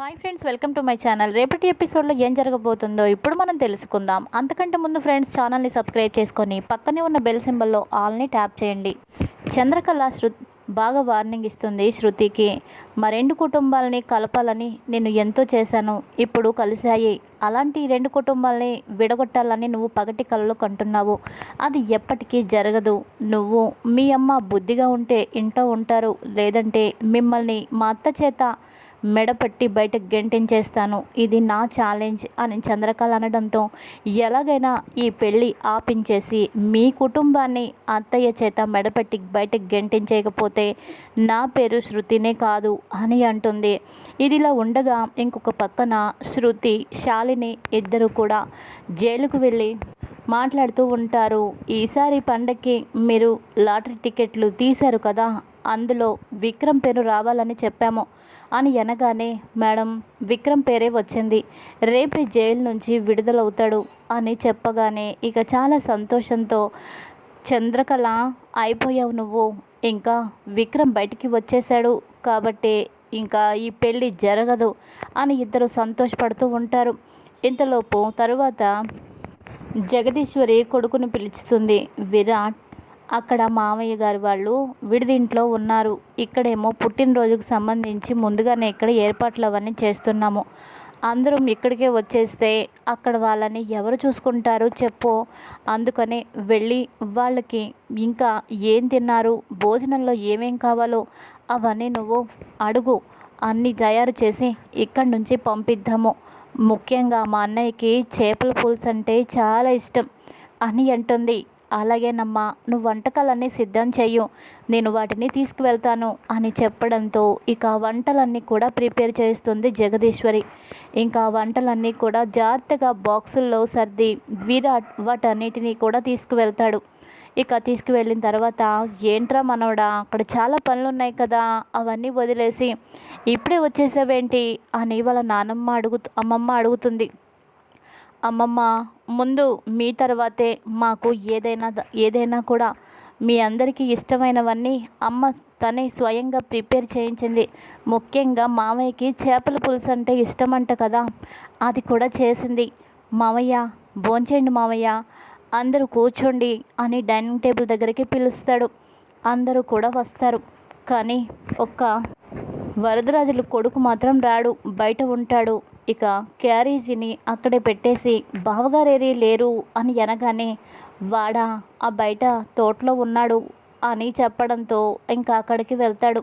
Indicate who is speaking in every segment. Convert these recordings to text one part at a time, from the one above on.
Speaker 1: Hi friends welcome to my channel. రేపటి ఎపిసోడ్లో ఏం జరగబోతుందో ఇప్పుడు మనం తెలుసుకుందాం. అంతకంటే ముందు ఫ్రెండ్స్ ఛానల్ని సబ్స్క్రైబ్ చేసుకొని పక్కనే ఉన్న బెల్ సింబల్లో ఆల్ని ట్యాప్ చేయండి. చంద్రకళ శృ బాగా వార్నింగ్ ఇస్తుంది శృతికి. మా రెండు కుటుంబాలని కలపాలని నేను ఎంతో చేశాను. ఇప్పుడు కలిశాయి. అలాంటి రెండు కుటుంబాలని విడగొట్టాలని నువ్వు పగటి కళలు కంటున్నావు. అది ఎప్పటికీ జరగదు. నువ్వు మీ అమ్మ బుద్ధిగా ఉంటే ఇంట్లో ఉంటారు. లేదంటే మిమ్మల్ని మా అత్త చేత మెడపట్టి బయటకు గెంటించేస్తాను. ఇది నా ఛాలెంజ్ అని చంద్రకళ అనడంతో ఎలాగైనా ఈ పెళ్ళి ఆపించేసి మీ కుటుంబాన్ని అత్తయ్య చేత మెడపట్టి బయటకు గెంటించేయకపోతే నా పేరు శృతినే కాదు అని అంటుంది. ఇదిలా ఉండగా ఇంకొక పక్కన శృతి శాలిని ఇద్దరు కూడా జైలుకు వెళ్ళి మాట్లాడుతూ ఉంటారు. ఈసారి పండక్కి మీరు లాటరీ టికెట్లు తీశారు కదా అందులో విక్రమ్ పేరు రావాలని చెప్పాము. అని అనగానే మేడం విక్రమ్ పేరే వచ్చింది. రేపే జైలు నుంచి విడుదలవుతాడు అని చెప్పగానే ఇక చాలా సంతోషంతో చంద్రకళ అయిపోయావు నువ్వు. ఇంకా విక్రమ్ బయటికి వచ్చేశాడు. కాబట్టి ఇంకా ఈ పెళ్ళి జరగదు అని ఇద్దరు సంతోషపడుతూ ఉంటారు. ఇంతలోపు తరువాత జగదీశ్వరి కొడుకుని పిలుస్తుంది. విరాట్ అక్కడ మామయ్య గారి వాళ్ళు విడిదింట్లో ఉన్నారు. ఇక్కడేమో పుట్టినరోజుకు సంబంధించి ముందుగానే ఇక్కడ ఏర్పాట్లు అవన్నీ చేస్తున్నాము. అందరం ఇక్కడికే వచ్చేస్తే అక్కడ వాళ్ళని ఎవరు చూసుకుంటారు చెప్పు. అందుకని వెళ్ళి వాళ్ళకి ఇంకా ఏం తిన్నారు భోజనంలో ఏమేం కావాలో అవన్నీ నువ్వు అడుగు. అన్నీ తయారు చేసి ఇక్కడి నుంచి పంపిద్దాము. ముఖ్యంగా మా అన్నయ్యకి చేపల పులుసు అంటే చాలా ఇష్టం అని అంటుంది. అలాగేనమ్మా నువ్వు వంటకాలన్నీ సిద్ధం చెయ్యు. నేను వాటిని తీసుకువెళ్తాను అని చెప్పడంతో ఇక వంటలన్నీ కూడా ప్రిపేర్ చేస్తుంది జగదీశ్వరి. ఇంకా వంటలన్నీ కూడా జాగ్రత్తగా బాక్సుల్లో సర్ది విరాట్ వాటన్నిటినీ కూడా తీసుకువెళ్తాడు. ఇక తీసుకువెళ్ళిన తర్వాత ఏంట్రా మనవడా అక్కడ చాలా పనులు ఉన్నాయి కదా అవన్నీ వదిలేసి ఇప్పుడే వచ్చేసావేంటి? అని వాళ్ళ నానమ్మ అడుగు అమ్మమ్మ అడుగుతుంది. అమ్మమ్మ ముందు మీ తర్వాతే మాకు ఏదైనా ఏదైనా కూడా మీ అందరికీ ఇష్టమైనవన్నీ అమ్మ తనే స్వయంగా ప్రిపేర్ చేయించింది. ముఖ్యంగా మామయ్యకి చేపల పులుసు అంటే ఇష్టమంట కదా అది కూడా చేసింది. మామయ్య భోంచేయండి మామయ్య అందరూ కూర్చోండి అని డైనింగ్ టేబుల్ దగ్గరికి పిలుస్తాడు. అందరూ కూడా వస్తారు. కానీ ఒక్క వరదరాజులు కొడుకు మాత్రం రాడు బయట ఉంటాడు. ఇక క్యారేజీని అక్కడే పెట్టేసి బావగారేరి లేరు అని అనగానే వాడా ఆ బయట తోటలో ఉన్నాడు అని చెప్పడంతో ఇంకా అక్కడికి వెళ్తాడు.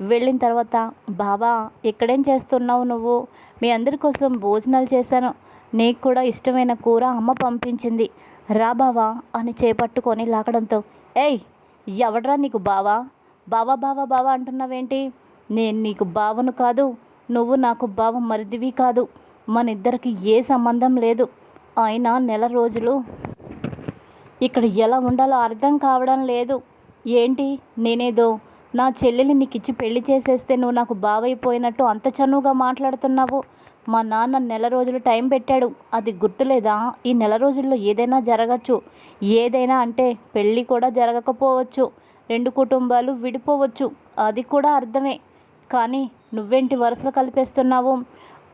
Speaker 1: వెళ్ళిన తర్వాత బావా ఇక్కడేం చేస్తున్నావు నువ్వు? మీ అందరి కోసం భోజనాలు చేశాను. నీకు కూడా ఇష్టమైన కూర అమ్మ పంపించింది. రా బావా అని చేపట్టుకొని లాగడంతో ఏయ్ ఎవడ్రా నీకు బావా? బావా బావా బావా అంటున్నావేంటి? నేను నీకు బావను కాదు నువ్వు నాకు బావ మరిదివి కాదు. మన ఇద్దరికి ఏ సంబంధం లేదు. అయినా నెల రోజులు ఇక్కడ ఎలా ఉండాలో అర్థం కావడం లేదు. ఏంటి? నేనేదో నా చెల్లెలు నీకు ఇచ్చి పెళ్ళి చేసేస్తే నువ్వు నాకు బావైపోయినట్టు అంత చనువుగా మాట్లాడుతున్నావు. మా నాన్న నెల రోజులు టైం పెట్టాడు. అది గుర్తులేదా? ఈ నెల రోజుల్లో ఏదైనా జరగచ్చు. ఏదైనా అంటే పెళ్ళి కూడా జరగకపోవచ్చు. రెండు కుటుంబాలు విడిపోవచ్చు. అది కూడా అర్థమే. కానీ నువ్వేంటి వరుసలు కలిపేస్తున్నావు?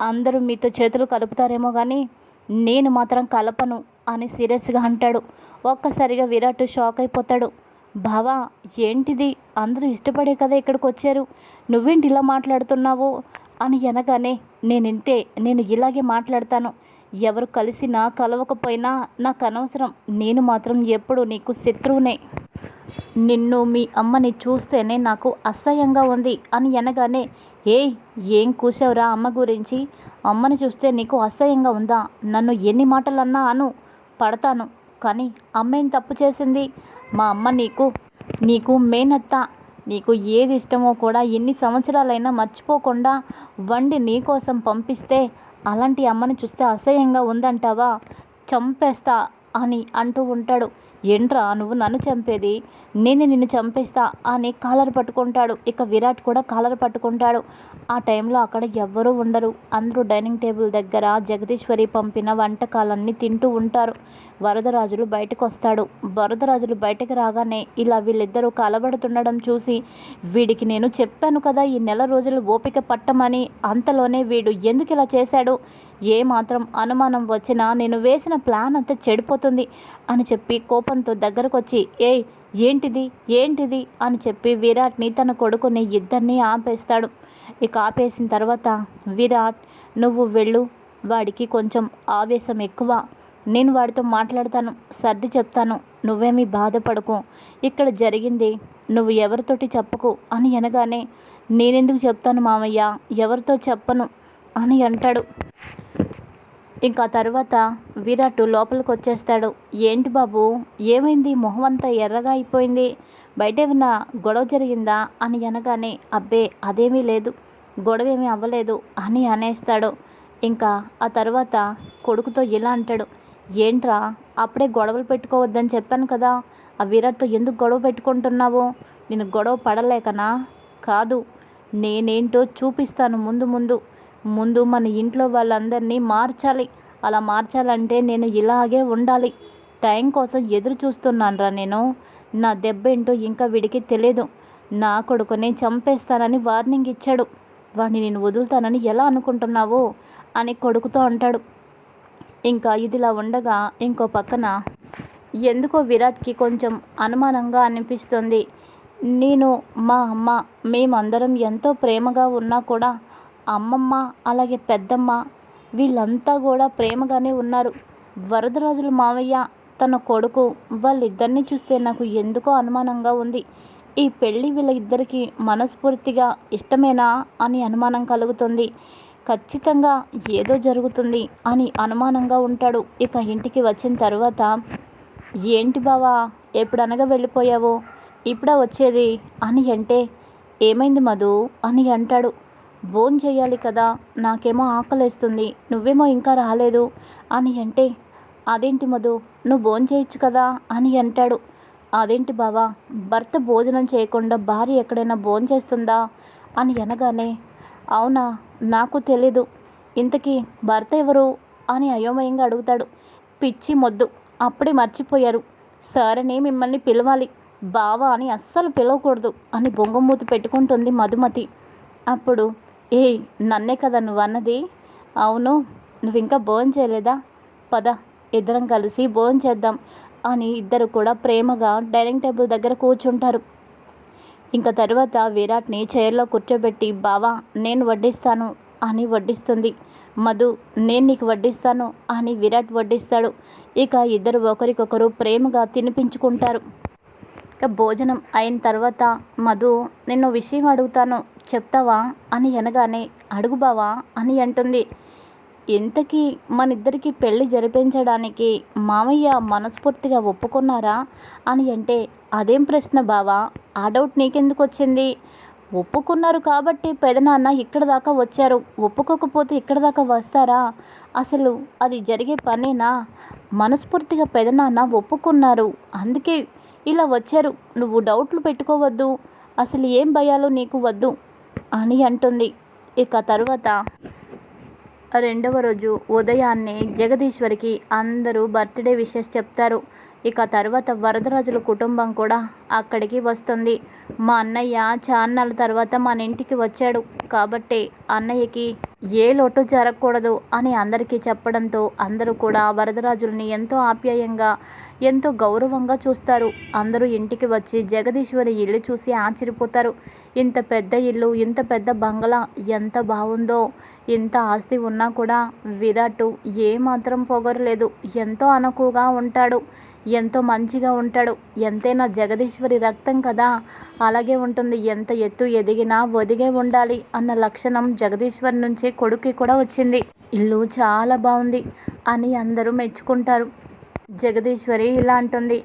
Speaker 1: అందరూ మీతో చేతులు కలుపుతారేమో కానీ నేను మాత్రం కలపను అని సీరియస్గా అంటాడు. ఒక్కసారిగా విరాట్ షాక్ అయిపోతాడు. బావా ఏంటిది? అందరూ ఇష్టపడే కదా ఇక్కడికి వచ్చారు నువ్వేంటి ఇలా మాట్లాడుతున్నావు? అని అనగానే నేను ఇంతే నేను ఇలాగే మాట్లాడతాను. ఎవరు కలిసినా కలవకపోయినా నాకు అనవసరం. నేను మాత్రం ఎప్పుడు నీకు శత్రువునే. నిన్ను మీ అమ్మని చూస్తేనే నాకు అసహ్యంగా ఉంది అని అనగానే ఏ ఏం కూసావురా అమ్మ గురించి? అమ్మని చూస్తే నీకు అసహ్యంగా ఉందా? నన్ను ఎన్ని మాటలన్నా అను పడతాను. కానీ అమ్మేం తప్పు చేసింది? మా అమ్మ నీకు నీకు మేనత్త. నీకు ఏది ఇష్టమో కూడా ఎన్ని సంవత్సరాలైనా మర్చిపోకుండా వండి నీకోసం పంపిస్తే అలాంటి అమ్మని చూస్తే అసహ్యంగా ఉందంటావా? చంపేస్తా అని అంటూ ఉంటాడు. ఏంట్రా నువ్వు నన్ను చంపేది? నేను నిన్ను చంపేస్తా అని కాలర్ పట్టుకుంటాడు. ఇక విరాట్ కూడా కాలర్ పట్టుకుంటాడు. ఆ టైంలో అక్కడ ఎవ్వరూ ఉండరు. అందరూ డైనింగ్ టేబుల్ దగ్గర జగదీశ్వరి పంపిన వంటకాలన్నీ తింటూ ఉంటారు. వరదరాజులు బయటకు వస్తాడు వరదరాజులు బయటకు రాగానే ఇలా వీళ్ళిద్దరూ కలబడుతుండడం చూసి వీడికి నేను చెప్పాను కదా ఈ నెల రోజులు ఓపిక పట్టమని. అంతలోనే వీడు ఎందుకు ఇలా చేశాడు? ఏ మాత్రం అనుమానం వచ్చినా నేను వేసిన ప్లాన్ అంతా చెడిపోతుంది అని చెప్పి కోపంతో దగ్గరకు వచ్చి ఏయ్ ఏంటిది? ఏంటిది? అని చెప్పి విరాట్ని తన కొడుకుని ఇద్దరిని ఆపేస్తాడు. ఇక ఆపేసిన తర్వాత విరాట్ నువ్వు వెళ్ళు. వాడికి కొంచెం ఆవేశం ఎక్కువ. నేను వాడితో మాట్లాడతాను సర్ది చెప్తాను. నువ్వేమీ బాధపడకు. ఇక్కడ జరిగింది నువ్వు ఎవరితోటి చెప్పకు అని అనగానే నేనెందుకు చెప్తాను మామయ్య? ఎవరితో చెప్పను? అని అంటాడు. ఇంకా తర్వాత విరాట్ లోపలికి వచ్చేస్తాడు ఏంటి బాబు? ఏమైంది? మొహం అంతా ఎర్రగా అయిపోయింది. బయట ఏమైనా గొడవ జరిగిందా? అని అనగానే అబ్బే అదేమీ లేదు. గొడవ ఏమీ అవ్వలేదు అని అనేస్తాడు. ఇంకా ఆ తర్వాత కొడుకుతో ఇలా అంటాడు. ఏంట్రా అప్పుడే గొడవలు పెట్టుకోవద్దని చెప్పాను కదా. ఆ విరాట్తో ఎందుకు గొడవ పెట్టుకుంటున్నావు? నేను గొడవ పడలేకనా? కాదు నేనేంటో చూపిస్తాను ముందు ముందు. ముందు మన ఇంట్లో వాళ్ళందరినీ మార్చాలి. అలా మార్చాలంటే నేను ఇలాగే ఉండాలి. టైం కోసం ఎదురు చూస్తున్నానురా నేను. నా దెబ్బ ఏంటో ఇంకా వీడికి తెలియదు నా కొడుకుని చంపేస్తానని వార్నింగ్ ఇచ్చాడు. వాడిని నేను వదులుతానని ఎలా అనుకుంటున్నావు? అని కొడుకుతో అంటాడు. ఇంకా ఇదిలా ఉండగా ఇంకో పక్కన ఎందుకో విరాట్కి కొంచెం అనుమానంగా అనిపిస్తుంది. నేను మా అమ్మ మేమందరం ఎంతో ప్రేమగా ఉన్నా కూడా అమ్మమ్మ అలాగే పెద్దమ్మ వీళ్ళంతా కూడా ప్రేమగానే ఉన్నారు. వరదరాజుల మావయ్య తన కొడుకు వాళ్ళిద్దరిని చూస్తే నాకు ఎందుకో అనుమానంగా ఉంది. ఈ పెళ్ళి వీళ్ళ ఇద్దరికి మనస్ఫూర్తిగా ఇష్టమేనా అని అనుమానం కలుగుతుంది. ఖచ్చితంగా ఏదో జరుగుతుంది అని అనుమానంగా ఉంటాడు. ఇక ఇంటికి వచ్చిన తర్వాత ఏంటి బావా ఎప్పుడనగా వెళ్ళిపోయావు? ఇప్పుడా వచ్చేది? అని అంటే ఏమైంది మధు? అని అంటాడు. భోన్ చేయాలి కదా నాకేమో ఆకలేస్తుంది నువ్వేమో ఇంకా రాలేదు అని అంటే అదేంటి మధు నువ్వు భోన్ చేయొచ్చు కదా అని అంటాడు. అదేంటి బావా భర్త భోజనం చేయకుండా భార్య ఎక్కడైనా భోజనం చేస్తుందా? అని అనగానే అవునా నాకు తెలీదు. ఇంతకీ భర్త ఎవరు? అని అయోమయంగా అడుగుతాడు. పిచ్చి మొద్దు అప్పుడే మర్చిపోయారు. సరని మిమ్మల్ని పిలవాలి బావా అని అస్సలు పిలవకూడదు అని బొంగమూతి పెట్టుకుంటుంది మధుమతి. అప్పుడు ఏ నన్నే కదా నువ్వు అన్నది అవును నువ్వు ఇంకా భోజనం చేయలేదా? పద ఇద్దరం కలిసి భోజనం చేద్దాం అని ఇద్దరు కూడా ప్రేమగా డైనింగ్ టేబుల్ దగ్గర కూర్చుంటారు. ఇంకా తర్వాత విరాట్ని చైర్లో కూర్చోబెట్టి బావా నేను వడ్డిస్తాను అని వడ్డిస్తుంది. మధు నేను నీకు వడ్డిస్తాను అని విరాట్ వడ్డిస్తాడు. ఇక ఇద్దరు ఒకరికొకరు ప్రేమగా తినిపించుకుంటారు. ఇక భోజనం అయిన తర్వాత మధు నిన్ను విషయం అడుగుతాను చెప్తావా? అని అనగానే అడుగు బావా అని అంటుంది. ఇంతకీ మనిద్దరికి పెళ్ళి జరిపించడానికి మామయ్య మనస్ఫూర్తిగా ఒప్పుకున్నారా? అని అంటే అదేం ప్రశ్న బావా ఆ డౌట్ నీకెందుకు వచ్చింది ఒప్పుకున్నారు కాబట్టి పెదనాన్న ఇక్కడ దాకా వచ్చారు ఒప్పుకోకపోతే ఇక్కడ దాకా వస్తారా? అసలు అది జరిగే పనేనా? మనస్ఫూర్తిగా పెదనాన్న ఒప్పుకున్నారు అందుకే ఇలా వచ్చారు. నువ్వు డౌట్లు పెట్టుకోవద్దు. అసలు ఏం భయాలు నీకు వద్దు అని అంటుంది. ఇక తరువాత రెండవ రోజు ఉదయాన్నే జగదీశ్వరికి అందరూ బర్త్డే విషెస్ చెప్తారు. ఇక తర్వాత వరదరాజుల కుటుంబం కూడా అక్కడికి వస్తుంది. మా అన్నయ్య చాన్నాళ్ళ తర్వాత మన ఇంటికి వచ్చాడు. కాబట్టి అన్నయ్యకి ఏ లోటు జరగకూడదు అని అందరికీ చెప్పడంతో అందరూ కూడా వరదరాజుల్ని ఎంతో ఆప్యాయంగా ఎంతో గౌరవంగా చూస్తారు. అందరూ ఇంటికి వచ్చి జగదీశ్వరి ఇల్లు చూసి ఆశ్చర్యపోతారు. ఇంత పెద్ద ఇల్లు ఇంత పెద్ద బంగ్లా ఎంత బాగుందో. ఇంత ఆస్తి ఉన్నా కూడా విరాట్ ఏమాత్రం పొగరలేదు. ఎంతో అనకుగా ఉంటాడు. ఎంతో మంచిగా ఉంటాడు. ఎంతైనా జగదీశ్వరి రక్తం కదా. అలాగే ఉంటుంది. ఎంత ఎత్తు ఎదిగినా ఒదిగే ఉండాలి అన్న లక్షణం జగదీశ్వరి నుంచి కొడుక్కి కూడా వచ్చింది. ఇల్లు చాలా బాగుంది అని అందరూ మెచ్చుకుంటారు. జగదీశ్వరి ఇలా అంటుంది.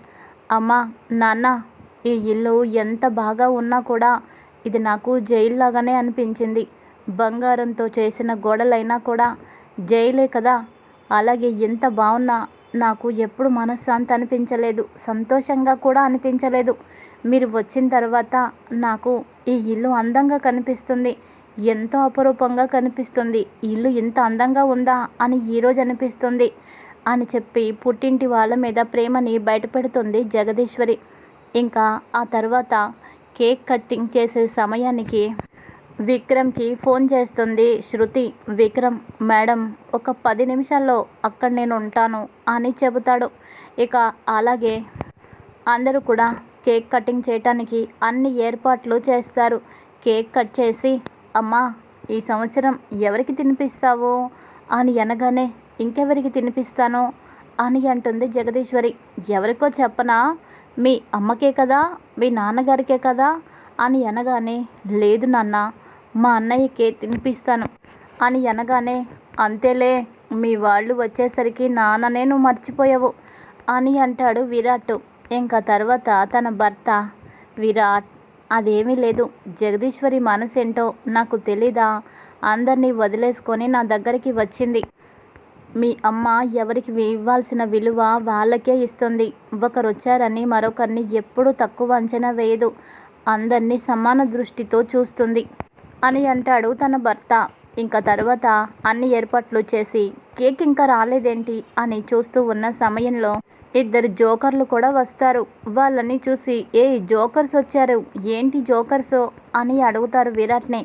Speaker 1: అమ్మా నాన్న ఈ ఇల్లు ఎంత బాగా ఉన్నా కూడా ఇది నాకు జైల్లాగానే అనిపించింది. బంగారంతో చేసిన గోడలైనా కూడా జైలే కదా. అలాగే ఎంత బాగున్నా నాకు ఎప్పుడు మనశ్శాంతి అనిపించలేదు. సంతోషంగా కూడా అనిపించలేదు. మీరు వచ్చిన తర్వాత నాకు ఈ ఇల్లు అందంగా కనిపిస్తుంది. ఎంతో అపరూపంగా కనిపిస్తుంది. ఇల్లు ఇంత అందంగా ఉందా? అని ఈరోజు అనిపిస్తుంది. అని చెప్పి పుట్టింటి వాళ్ళ మీద ప్రేమని బయటపెడుతుంది జగదీశ్వరి. ఇంకా ఆ తర్వాత కేక్ కట్టింగ్ చేసే సమయానికి విక్రమ్కి ఫోన్ చేస్తుంది శృతి. విక్రమ్ మేడం ఒక పది నిమిషాల్లో అక్కడ నేను ఉంటాను అని చెబుతాడు. ఇక అలాగే అందరూ కూడా కేక్ కటింగ్ చేయటానికి అన్ని ఏర్పాట్లు చేస్తారు. కేక్ కట్ చేసి అమ్మా ఈ సంవత్సరం ఎవరికి తినిపిస్తావు? అని అనగానే ఇంకెవరికి తినిపిస్తాను అని అంటుంది జగదీశ్వరి. ఎవరికో చెప్పనా? మీ అమ్మకే కదా? మీ నాన్నగారికే కదా? అని అనగానే లేదు నాన్న మా అన్నయ్యకే తినిపిస్తాను అని అనగానే అంతేలే మీ వాళ్ళు వచ్చేసరికి నాన్ననే నువ్వు మర్చిపోయావు అని అంటాడు విరాట్. ఇంకా తర్వాత తన భర్త విరాట్ అదేమీ లేదు జగదీశ్వరి మనసేంటో నాకు తెలీదా? అందరినీ వదిలేసుకొని నా దగ్గరికి వచ్చింది. మీ అమ్మ ఎవరికి ఇవ్వాల్సిన విలువ వాళ్ళకే ఇస్తుంది. ఒకరు వచ్చారని మరొకరిని ఎప్పుడూ తక్కువ అంచనా వేయదు. అందరినీ సమాన దృష్టితో చూస్తుంది. అని అంటాడు తన భర్త. ఇంకా తర్వాత అన్ని ఏర్పాట్లు చేసి కేక్ ఇంకా రాలేదేంటి? అని చూస్తూ ఉన్న సమయంలో ఇద్దరు జోకర్లు కూడా వస్తారు. వాళ్ళని చూసి ఏ జోకర్స్ వచ్చారు. ఏంటి జోకర్సో? అని అడుగుతారు విరాట్ని.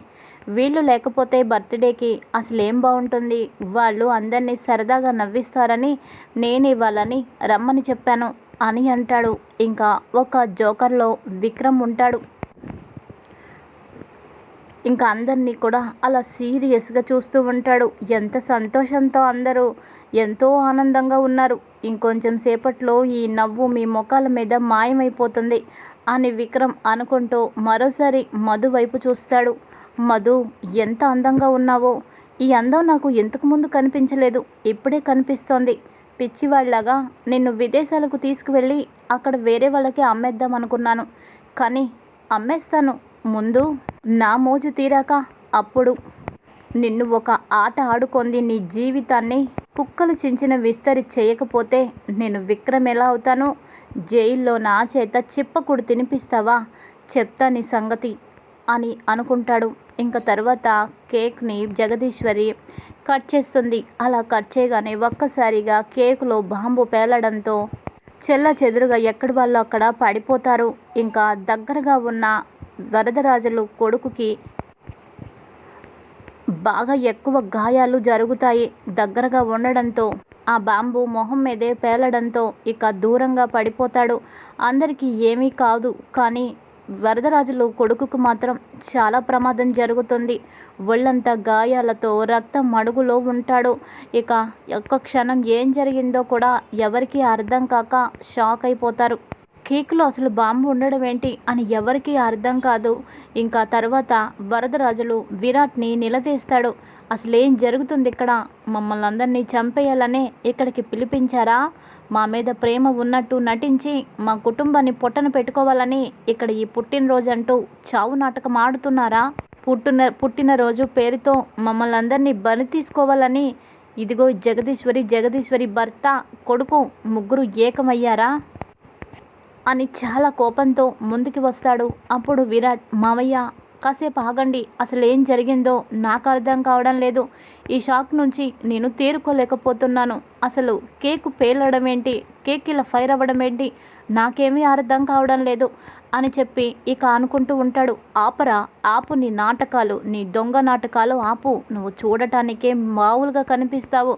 Speaker 1: వీళ్ళు లేకపోతే బర్త్డేకి అసలు ఏం బాగుంటుంది వాళ్ళు అందరినీ సరదాగా నవ్విస్తారని నేను ఇవ్వాలని రమ్మని చెప్పాను అని అంటాడు. ఇంకా ఒక జోకర్లో విక్రమ్ ఉంటాడు. ఇంకా అందరినీ కూడా అలా సీరియస్గా చూస్తూ ఉంటాడు. ఎంత సంతోషంతో అందరూ ఎంతో ఆనందంగా ఉన్నారు. ఇంకొంచెం సేపట్లో ఈ నవ్వు మీ ముఖాల మీద మాయమైపోతుంది అని విక్రమ్ అనుకుంటూ మరోసారి మధు వైపు చూస్తాడు. మధు ఎంత అందంగా ఉన్నావో. ఈ అందం నాకు ఎంతకు ముందు కనిపించలేదు. ఇప్పుడే కనిపిస్తోంది. పిచ్చివాళ్ళాగా నిన్ను విదేశాలకు తీసుకువెళ్ళి అక్కడ వేరే వాళ్ళకి అమ్మేద్దాం అనుకున్నాను. కానీ అమ్మేస్తాను. ముందు నా మోజు తీరాక అప్పుడు నిన్ను ఒక ఆట ఆడుకుంది నీ జీవితాన్ని కుక్కలు చించిన విస్తరి చేయకపోతే నేను విక్రమ్ ఎలా అవుతాను? జైల్లో నా చేత చిప్పకుడు తినిపిస్తావా? చెప్తా నీ సంగతి. అని అనుకుంటాడు. ఇంకా తర్వాత కేక్ని జగదీశ్వరి కట్ చేస్తుంది. అలా కట్ చేయగానే ఒక్కసారిగా కేకులో బాంబు పేలడంతో చెల్ల చెదురుగా ఎక్కడి వాళ్ళు అక్కడ పడిపోతారు. ఇంకా దగ్గరగా ఉన్న వరదరాజులు కొడుకుకి బాగా ఎక్కువ గాయాలు జరుగుతాయి. దగ్గరగా ఉండడంతో ఆ బాంబు మొహం మీదే పేలడంతో ఇక దూరంగా పడిపోతాడు. అందరికీ ఏమీ కాదు. కానీ వరదరాజులు కొడుకుకు మాత్రం చాలా ప్రమాదం జరుగుతుంది. ఒళ్ళంతా గాయాలతో రక్తం మడుగులో ఉంటాడు. ఇక ఒక్క క్షణం ఏం జరిగిందో కూడా ఎవరికీ అర్థం కాక షాక్ అయిపోతారు. కేక్లో అసలు బాంబు ఉండడం ఏంటి అని ఎవరికీ అర్థం కాదు. ఇంకా తర్వాత వరదరాజులు విరాట్ని నిలదీస్తాడు. అసలు ఏం జరుగుతుంది ఇక్కడ? మమ్మల్ని అందరినీ చంపేయాలనే ఇక్కడికి పిలిపించారా? మా మీద ప్రేమ ఉన్నట్టు నటించి మా కుటుంబాన్ని పొట్టన పెట్టుకోవాలని ఇక్కడ ఈ పుట్టినరోజు అంటూ చావు నాటకం ఆడుతున్నారా? పుట్టిన పుట్టినరోజు పేరుతో మమ్మల్ని అందరినీ బలి తీసుకోవాలని ఇదిగో జగదీశ్వరి జగదీశ్వరి భర్త కొడుకు ముగ్గురు ఏకమయ్యారా? అని చాలా కోపంతో ముందుకు వస్తాడు అప్పుడు విరాట్ మావయ్య కాసేపు ఆగండి. అసలు ఏం జరిగిందో నాకు అర్థం కావడం లేదు. ఈ షాక్ నుంచి నేను తేరుకోలేకపోతున్నాను. అసలు కేక్ పేలడం ఏంటి? కేక్ ఇలా ఫైర్ అవ్వడం ఏంటి? నాకేమీ అర్థం కావడం లేదు అని చెప్పి ఇక అనుకుంటూ ఉంటాడు. ఆపరా ఆపు నీ నాటకాలు నీ దొంగ నాటకాలు ఆపు. నువ్వు చూడటానికే మామూలుగా కనిపిస్తావు.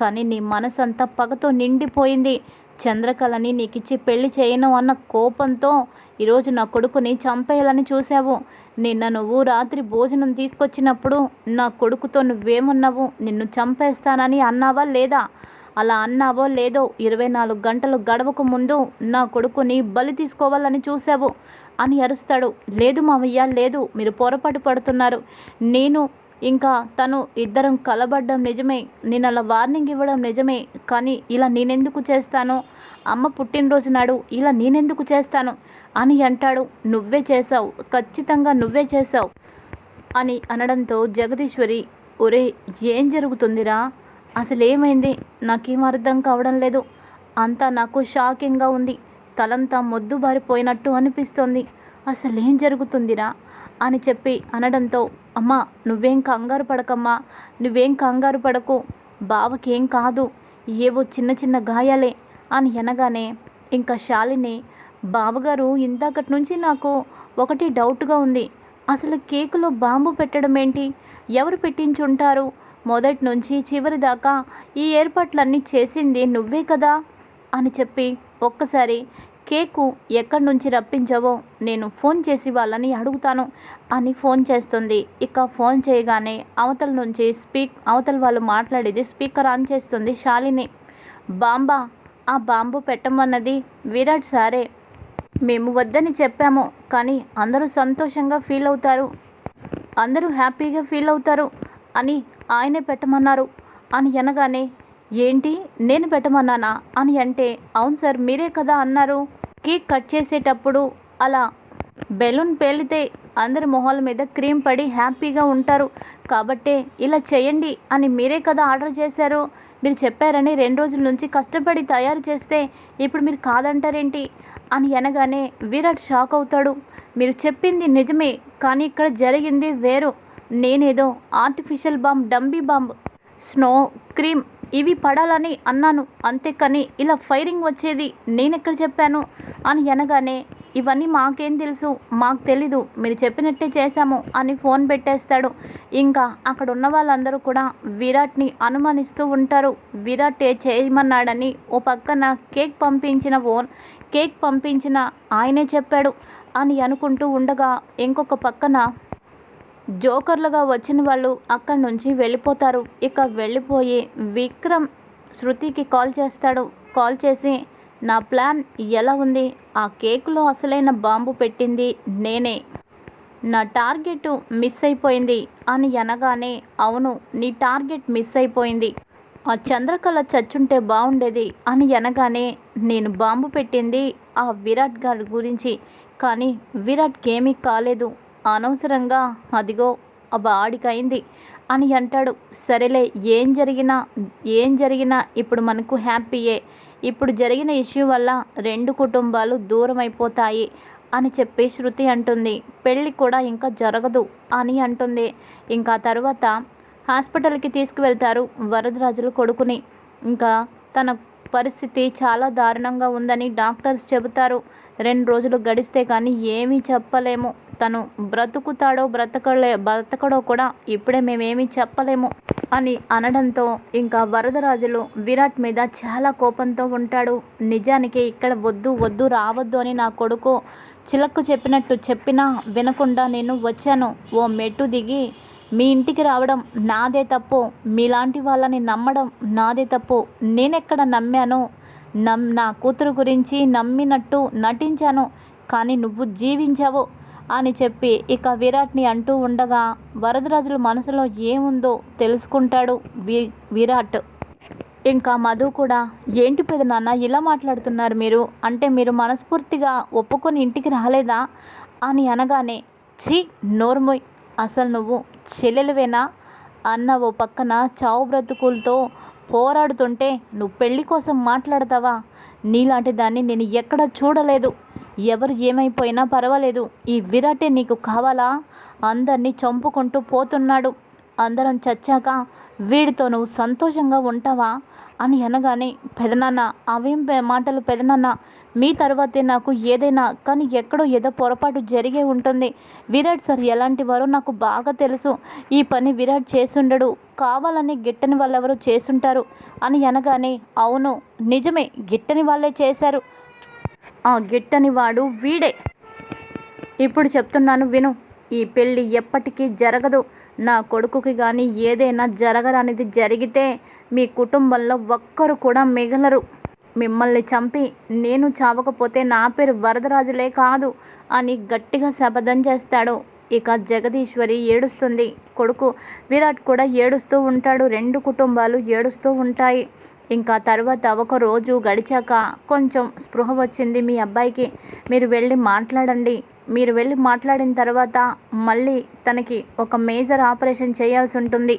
Speaker 1: కానీ నీ మనసంతా పగతో నిండిపోయింది. చంద్రకళని నీకిచ్చి పెళ్ళి చేయను అన్న కోపంతో ఈరోజు నా కొడుకుని చంపేయాలని చూశావు. నిన్న నువ్వు రాత్రి భోజనం తీసుకొచ్చినప్పుడు నా కొడుకుతో నువ్వేమన్నావు? నిన్ను చంపేస్తానని అన్నావా లేదా? అలా అన్నావో లేదో ఇరవై నాలుగు గంటలు గడవకు ముందు నా కొడుకుని బలి తీసుకోవాలని చూశావు అని అరుస్తాడు. లేదు మావయ్య లేదు మీరు పొరపాటు పడుతున్నారు. నేను ఇంకా తను ఇద్దరం కలబడ్డం నిజమే నేను అలా వార్నింగ్ ఇవ్వడం నిజమే కానీ ఇలా నేనెందుకు చేస్తాను? అమ్మ పుట్టినరోజు నాడు ఇలా నేనెందుకు చేస్తాను? అని అంటాడు. నువ్వే చేశావు. ఖచ్చితంగా నువ్వే చేశావు అని అనడంతో జగదీశ్వరి ఒరే ఏం జరుగుతుందిరా? అసలు ఏమైంది నాకేం అర్థం కావడం లేదు. అంతా నాకు షాకింగ్గా ఉంది. తలంతా మొద్దు బారిపోయినట్టు అనిపిస్తోంది. అసలు ఏం జరుగుతుందిరా? అని చెప్పి అనడంతో అమ్మా నువ్వేం కంగారు పడకమ్మా. నువ్వేం కంగారు పడకు. బావకేం కాదు. ఏవో చిన్న చిన్న గాయాలే అని అనగానే ఇంకా శాలిని బావగారు ఇందాకటి నుంచి నాకు ఒకటి డౌట్గా ఉంది. అసలు కేకులో బాంబు పెట్టడం ఏంటి ఎవరు పెట్టించుంటారు? మొదటి నుంచి చివరి దాకా ఈ ఏర్పాట్లన్నీ చేసింది నువ్వే కదా? అని చెప్పి ఒక్కసారి కేకు ఎక్కడి నుంచి రప్పించవో నేను ఫోన్ చేసి వాళ్ళని అడుగుతాను అని ఫోన్ చేస్తుంది. ఇక ఫోన్ చేయగానే అవతల నుంచి స్పీక్ అవతల వాళ్ళు మాట్లాడేది స్పీకర్ ఆన్ చేస్తుంది శాలిని. బాంబా ఆ బాంబు పెట్టమన్నది విరాట్ సారే మేము వద్దని చెప్పాము కానీ అందరూ సంతోషంగా ఫీల్ అవుతారు. అందరూ హ్యాపీగా ఫీల్ అవుతారు అని ఆయనే పెట్టమన్నారు. అని అనగానే ఏంటి? నేను పెట్టమన్నానా? అని అంటే అవును సార్ మీరే కదా అన్నారు. కేక్ కట్ చేసేటప్పుడు అలా బెలూన్ పేలితే అందరి మొహాల మీద క్రీమ్ పడి హ్యాపీగా ఉంటారు. కాబట్టే ఇలా చేయండి అని మీరే కదా ఆర్డర్ చేశారు. మీరు చెప్పారని రెండు రోజుల నుంచి కష్టపడి తయారు చేస్తే ఇప్పుడు మీరు కాదంటారేంటి? అని అనగానే విరాట్ షాక్ అవుతాడు. మీరు చెప్పింది నిజమే కానీ ఇక్కడ జరిగింది వేరు. నేనేదో artificial bomb dummy bomb snow cream ఇవి పడాలని అన్నాను. అంతేకాని ఇలా ఫైరింగ్ వచ్చేది నేనెక్కడ చెప్పాను? అని అనగానే ఇవన్నీ మాకేం తెలుసు? మాకు తెలీదు. మీరు చెప్పినట్టే చేశాము అని ఫోన్ పెట్టేస్తాడు. ఇంకా అక్కడ ఉన్న వాళ్ళందరూ కూడా విరాట్ని అనుమానిస్తూ ఉంటారు. విరాట్ ఏ చేయమన్నాడని ఓ పక్కన కేక్ పంపించిన ఫోన్ కేక్ పంపించిన ఆయనే చెప్పాడు అని అనుకుంటూ ఉండగా ఇంకొక పక్కన జోకర్లుగా వచ్చిన వాళ్ళు అక్కడి నుంచి వెళ్ళిపోతారు. ఇక వెళ్ళిపోయి విక్రమ్ శృతికి కాల్ చేస్తాడు. కాల్ చేసి నా ప్లాన్ ఎలా ఉంది? ఆ కేకులో అసలైన బాంబు పెట్టింది నేనే. నా టార్గెట్ మిస్ అయిపోయింది అని అనగానే అవును నీ టార్గెట్ మిస్ అయిపోయింది. ఆ చంద్రకళ చచ్చుంటే బాగుండేది అని అనగానే నేను బాంబు పెట్టింది ఆ విరాట్ గారి గురించి. కానీ విరాట్కి ఏమీ కాలేదు. అనవసరంగా అదిగో ఆ బాడికైంది అని అంటాడు. సరేలే ఏం జరిగినా ఏం జరిగినా ఇప్పుడు మనకు హ్యాపీయే. ఇప్పుడు జరిగిన ఇష్యూ వల్ల రెండు కుటుంబాలు దూరం అయిపోతాయి అని చెప్పి శృతి అంటుంది. పెళ్ళి కూడా ఇంకా జరగదు అని అంటుంది. ఇంకా తర్వాత హాస్పిటల్కి తీసుకువెళ్తారు. వరదరాజులు కొడుకుని. ఇంకా తన పరిస్థితి చాలా దారుణంగా ఉందని డాక్టర్స్ చెబుతారు. రెండు రోజులు గడిస్తే కానీ ఏమీ చెప్పలేము. తను బ్రతుకుతాడో బ్రతకలే బ్రతకడో కూడా ఇప్పుడే మేమేమీ చెప్పలేము అని అనడంతో ఇంకా వరదరాజులు విరాట్ మీద చాలా కోపంతో ఉంటాడు. నిజానికి ఇక్కడ వద్దు వద్దు రావద్దు అని నా కొడుకు చిలక్కు చెప్పినట్టు చెప్పినా వినకుండా నేను వచ్చాను. ఓ మెట్టు దిగి మీ ఇంటికి రావడం నాదే తప్పు. మీలాంటి వాళ్ళని నమ్మడం నాదే తప్పు. నేనెక్కడ నమ్మానో నమ్ నా కూతురు గురించి నమ్మినట్టు నటించాను. కానీ నువ్వు జీవించావు అని చెప్పి ఇక విరాట్ని అంటూ ఉండగా వరదరాజుల మనసులో ఏముందో తెలుసుకుంటాడు వి విరాట్. ఇంకా మధు కూడా ఏంటి పెదనాన్న ఇలా మాట్లాడుతున్నారు మీరు? అంటే మీరు మనస్ఫూర్తిగా ఒప్పుకొని ఇంటికి రాలేదా? అని అనగానే ఛీ నోర్మోయ్ అసలు నువ్వు చెల్లెలువేనా? అన్న ఓ పక్కన చావు బ్రతుకులతో పోరాడుతుంటే నువ్వు పెళ్ళి కోసం మాట్లాడతావా? నీలాంటి దాన్ని నేను ఎక్కడ చూడలేదు. ఎవరు ఏమైపోయినా పర్వాలేదు. ఈ విరాటే నీకు కావాలా? అందరినీ చంపుకుంటూ పోతున్నాడు. అందరం చచ్చాక వీడితో నువ్వు సంతోషంగా ఉంటావా? అని అనగానే పెదనాన్న అవేం మాటలు పెదనాన్న? మీ తర్వాతే నాకు ఏదైనా కానీ ఎక్కడో ఏదో పొరపాటు జరిగే ఉంటుంది. విరాట్ సార్ ఎలాంటి వారో నాకు బాగా తెలుసు. ఈ పని విరాట్ చేసుండడు కావాలని గిట్టని వాళ్ళెవరో చేసుంటారు అని అనగానే అవును నిజమే గిట్టని వాళ్ళే చేశారు. ఆ గిట్టని వాడు వీడే. ఇప్పుడు చెప్తున్నాను విను. ఈ పెళ్ళి ఎప్పటికీ జరగదు. నా కొడుకుకి కానీ ఏదైనా జరగరానిది జరిగితే మీ కుటుంబంలో ఒక్కరు కూడా మిగలరు. మిమ్మల్ని చంపి నేను చావకపోతే నా పేరు వరదరాజులే కాదు అని గట్టిగా శపథం చేస్తాడు. ఇక జగదీశ్వరి ఏడుస్తుంది. కొడుకు విరాట్ కూడా ఏడుస్తూ ఉంటాడు. రెండు కుటుంబాలు ఏడుస్తూ ఉంటాయి. ఇంకా తర్వాత ఒక రోజు గడిచాక కొంచెం స్పృహ వచ్చింది మీ అబ్బాయికి. మీరు వెళ్ళి మాట్లాడండి. మీరు వెళ్ళి మాట్లాడిన తర్వాత మళ్ళీ తనకి ఒక మేజర్ ఆపరేషన్ చేయాల్సి ఉంటుంది.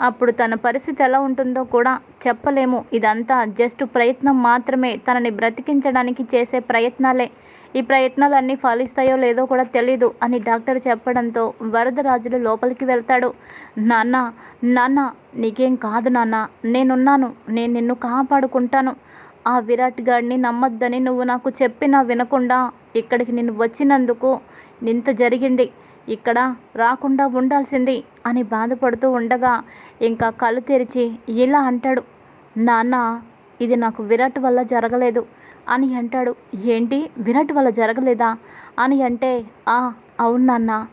Speaker 1: అప్పుడు తన పరిస్థితి ఎలా ఉంటుందో కూడా చెప్పలేము. ఇదంతా జస్ట్ ప్రయత్నం మాత్రమే. తనని బ్రతికించడానికి చేసే ప్రయత్నాలే. ఈ ప్రయత్నాలన్నీ ఫలిస్తాయో లేదో కూడా తెలీదు అని డాక్టర్ చెప్పడంతో వరదరాజులు లోపలికి వెళ్తాడు. నాన్న నాన్న నీకేం కాదు నాన్న. నేనున్నాను. నేను నిన్ను కాపాడుకుంటాను. ఆ విరాట్ గాడిని నమ్మొద్దని నువ్వు నాకు చెప్పినా వినకుండా ఇక్కడికి నేను వచ్చినందుకు ఇంత జరిగింది. ఇక్కడ రాకుండా ఉండాల్సింది. అని బాధపడుతూ ఉండగా ఇంకా కళ్ళు తెరిచి ఇలా అంటాడు. నాన్న ఇది నాకు విరాట్ వల్ల జరగలేదు. అని అంటాడు. ఏంటి? విరాట్ వల్ల జరగలేదా? అని అంటే ఆ అవును నాన్న.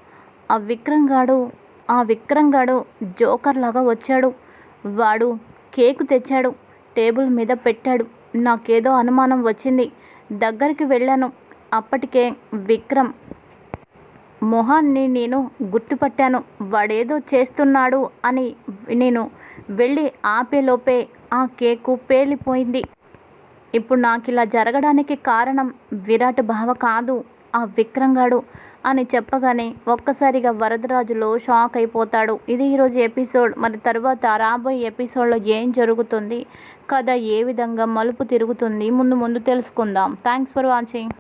Speaker 1: ఆ విక్రమ్ గాడు ఆ విక్రమ్ గాడు జోకర్ లాగా వచ్చాడు. వాడు కేకు తెచ్చాడు టేబుల్ మీద పెట్టాడు. నాకేదో అనుమానం వచ్చింది. దగ్గరికి వెళ్ళాను. అప్పటికే విక్రమ్ మొహాన్ని నేను గుర్తుపట్టాను. వాడేదో చేస్తున్నాడు అని నేను వెళ్ళి ఆపేలోపే ఆ కేకు పేలిపోయింది. ఇప్పుడు నాకు ఇలా జరగడానికి కారణం విరాట్ భావ కాదు ఆ విక్రంగాడు అని చెప్పగానే ఒక్కసారిగా వరదరాజులో షాక్ అయిపోతాడు. ఇది ఈరోజు ఎపిసోడ్. మరి తర్వాత రాబోయే ఎపిసోడ్లో ఏం జరుగుతుంది? కథ ఏ విధంగా మలుపు తిరుగుతుంది? ముందు ముందు తెలుసుకుందాం. Thanks for watching.